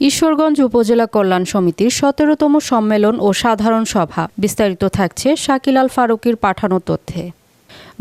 ঈশ্বরগঞ্জ উপজেলা কল্যাণ সমিতির সতেরোতম সম্মেলন ও সাধারণ সভা। বিস্তারিত থাকছে শাকিলাল ফারুকির পাঠানো তথ্যে।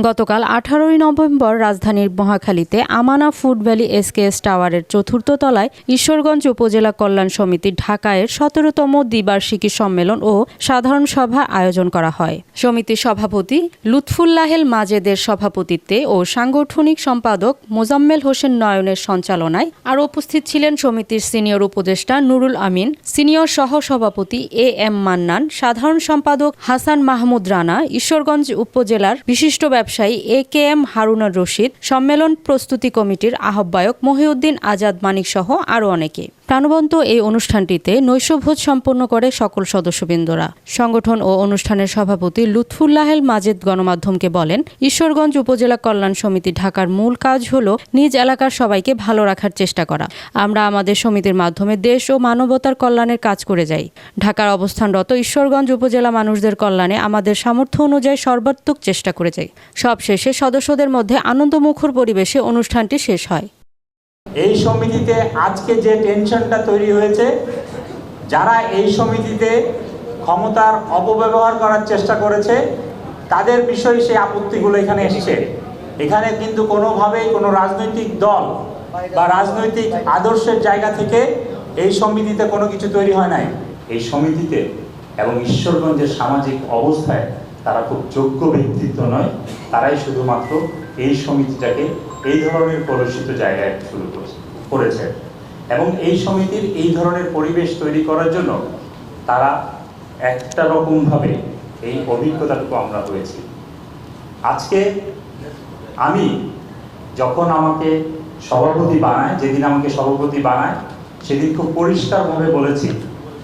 গতকাল আঠারোই নভেম্বর রাজধানীর মহাখালীতে আমানা ফুড ভ্যালি এসকেএস টাওয়ারের চতুর্থ তলায় ঈশ্বরগঞ্জ উপজেলা কল্যাণ সমিতি ঢাকায়ের সতেরোতম দ্বিবার্ষিকী সম্মেলন ও সাধারণ সভা আয়োজন করা হয়। সমিতির সভাপতি লুৎফুল্লাহেল মাজেদের সভাপতিত্বে ও সাংগঠনিক সম্পাদক মোজাম্মেল হোসেন নয়নের সঞ্চালনায় আর উপস্থিত ছিলেন সমিতির সিনিয়র উপদেষ্টা নুরুল আমিন, সিনিয়র সহ সভাপতি এ এম মান্নান, সাধারণ সম্পাদক হাসান মাহমুদ রানা, ঈশ্বরগঞ্জ উপজেলার বিশিষ্ট ব্যবসায়ী এ কে এম হারুনার রশিদ সম্মেলন প্রস্তুতি কমিটির আহ্বায়ক মহিউদ্দিন আজাদ মানিক সহ আরও অনেকে। প্রাণবন্ত এই অনুষ্ঠানটিতে নৈশভোজ সম্পন্ন করে সকল সদস্যবৃন্দরা। সংগঠন ও অনুষ্ঠানের সভাপতি লুৎফুল্লাহেল মাজেদ গণমাধ্যমকে বলেন, ঈশ্বরগঞ্জ উপজেলা কল্যাণ সমিতি ঢাকার মূল কাজ হল নিজ এলাকার সবাইকে ভালো রাখার চেষ্টা করা। আমরা আমাদের সমিতির মাধ্যমে দেশ ও মানবতার কল্যাণের কাজ করে যাই। ঢাকার অবস্থানরত ঈশ্বরগঞ্জ উপজেলা মানুষদের কল্যাণে আমাদের সামর্থ্য অনুযায়ী সর্বাত্মক চেষ্টা করে যাই। সবশেষে সদস্যদের মধ্যে আনন্দমুখর পরিবেশে অনুষ্ঠানটি শেষ হয়। এই সমিতিতে আজকে যে টেনশনটা তৈরি হয়েছে, যারা এই সমিতিতে ক্ষমতার অপব্যবহার করার চেষ্টা করেছে, তাদের বিষয়ে সেই আপত্তিগুলো এখানে এসেছে। এখানে কিন্তু কোনোভাবেই কোনো রাজনৈতিক দল বা রাজনৈতিক আদর্শের জায়গা থেকে এই সমিতিতে কোনো কিছু তৈরি হয় নাই। এই সমিতিতে এবং ঈশ্বরগঞ্জের সামাজিক অবস্থায় তারা খুব যোগ্য ব্যক্তিত্ব নয়। তারাই শুধুমাত্র এই সমিতিটাকে এই ধরনের কলুষিত জায়গায় শুরু করেছে এবং এই সমিতির এই ধরনের পরিবেশ তৈরি করার জন্য তারা একটা রকমভাবে এই অভিজ্ঞতাটুকু আমরা হয়েছি আজকে আমি যখন আমাকে সভাপতি বানায়, যেদিন আমাকে সভাপতি বানায়, সেদিন খুব পরিষ্কারভাবে বলেছি,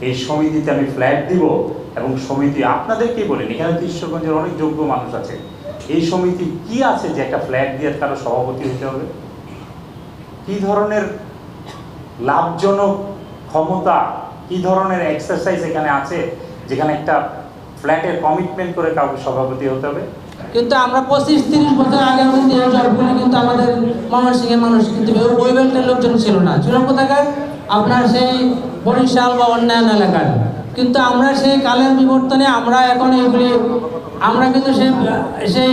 এই সমিতিতে আমি ফ্ল্যাট দিব এবং সমিতি আপনাদেরকে বলেন এখানে তো ঈশ্বরগঞ্জের অনেক যোগ্য মানুষ আছে। এই সমিতি কি আছে যে একটা ফ্ল্যাট দিয়ে কারও সভাপতি হতে হবে? কি ধরনের লাভজনক ক্ষমতা, কি ধরনের এক্সারসাইজ এখানে আছে যেখানে একটা ফ্ল্যাটের কমিটমেন্ট করে কাউকে সভাপতি হতে হবে? কিন্তু আমরা পঁচিশ তিরিশ বছর আগে কিন্তু এই জবগুলো কিন্তু আমাদের ময়মনসিংহের মানুষ কিন্তু ওই বেল্টের লোকজন ছিল না। ছিল কোথাকার আপনার সেই বরিশাল বা অন্যান্য এলাকার। কিন্তু আমরা সেই কালের বিবর্তনে আমরা এখন এগুলি, আমরা কিন্তু সেই সেই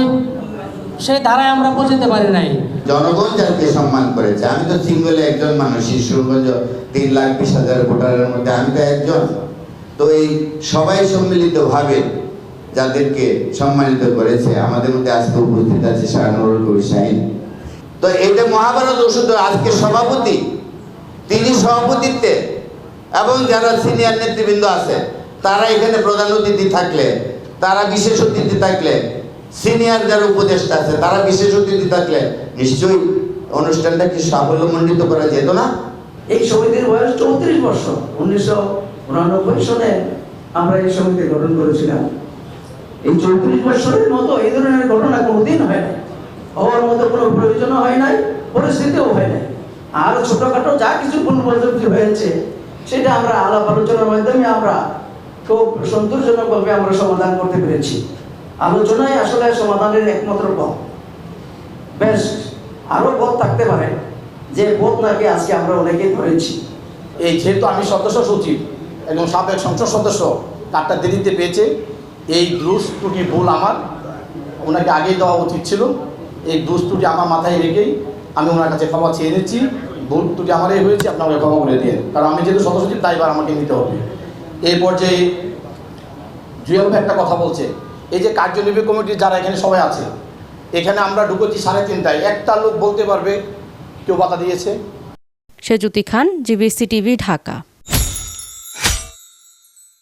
সেই ধারায় আমরা পৌঁছতে পারি নাই। জনগণ যাকে সম্মান করেছে, আমি তো সিঙ্গলে একজন মানুষ শিশুগঞ্জ তিন লাখ বিশ হাজার ভোটারের মধ্যে আমি তো একজন। তো এই সবাই সম্মিলিত ভাবে যাদেরকে সম্মানিত করেছে, আমাদের মধ্যে আজকে উপস্থিত আছে শাহনুরুল কবির শাহিন। তো এটা মহাভারত ওষুধ আজকে সভাপতি, তিনি সভাপতিত্বে এবং যারা সিনিয়র নেতৃবৃন্দ আছে, তারা এখানে প্রধান অতিথি থাকলে, তারা বিশেষ অতিথি থাকলে সিনিয়র যারা উপদেষ্টা আছে, তারা বিশেষ অতিথি থাকলে, নিশ্চয়ই অনুষ্ঠানটাকে সাফল্যমণ্ডিত করা যেত না? এই সমিতির বয়স চৌত্রিশ বছর। উনিশশো উনানব্বই সনে আমরা এই সমিতি গঠন করেছিলাম। এই চৌত্রিশ বছরের মতো এই ধরনের ঘটনা কোনোদিন হয় নাই। হওয়ার মতো কোনো প্রয়োজনও হয় নাই, পরিস্থিতিও হয় নাই। আর ছোটখাটো যা কিছু প্রযুক্তি হয়েছে সেটা আমরা আলাপ আলোচনার মাধ্যমে আমরা খুব সন্তোষজনকভাবে আমরা সমাধান করতে পেরেছি। আলোচনায় আসলে সমাধানের একমাত্র পথ। বেশ, আরও পথ থাকতে পারে, যে পথ নাকি আজকে আমরা অনেকেই ধরেছি। এই যেহেতু আমি সদস্য সচিব এবং সাবেক সংসদ সদস্য কার্ডটা দেরিতে পেয়েছে। এই দুষ ত্রুটি ভুল আমার। ওনাকে আগেই দেওয়া উচিত ছিল। এই দুষ ত্রুটি আমার মাথায় রেখেই আমি ওনার কাছে ক্ষমা চেয়ে নিচ্ছি। ভুল ত্রুটি আমারই হয়েছে আপনাকে ক্ষমা করে দিয়ে কারণ আমি যেহেতু সদস্য সচিব তাই এবার আমাকে নিতে হবে। এই পর্যায়ে জুয়েল একটা কথা বলছে, এই যে কার্যনির্বাহী কমিটির যারা এখানে সবাই আছে, এখানে আমরা ঢুকেছি সাড়ে তিনটায়। একটা লোক বলতে পারবে, কেউ বাধা দিয়েছে। Sejuti Khan GBC TV, Dhaka.